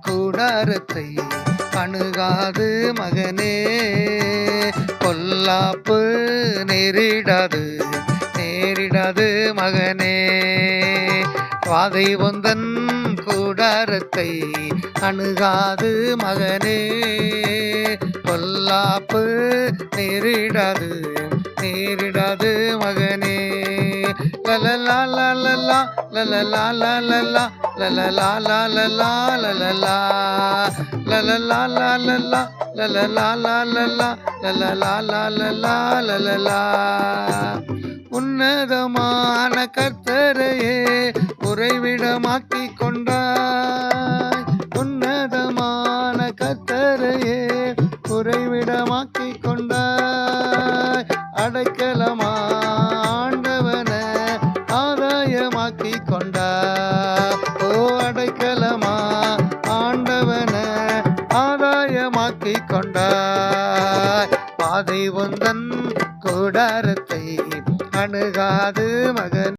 கூடாரத்தை அணுகாது மகனே. பொல்லாப்பு நேரிடாது நேரிடாது மகனே. வாதை உந்தன் கூடாரத்தை அணுகாது மகனே. பொல்லாப்பு நேரிடாது நேரிடாது மகனே. லலலா லலலா லலலா லலலா லலலா லலலா லலலா லலலா லலலா லலலா லலலா லலலா லலலா உன்னதமான கர்த்தரையே உறைவிடமாக்கி கொண்டாய். உன்னதமான கர்த்தரையே உறைவிடமாக்கி கொண்டாய். அடைக்கலமா ஆக்கி கொண்டாய் ஓ அடைக்கலமா ஆண்டவன ஆதாயமாக்கி கொண்டாய் பாதை ஒந்தன் கூடாரத்தை அணுகாது மகன்.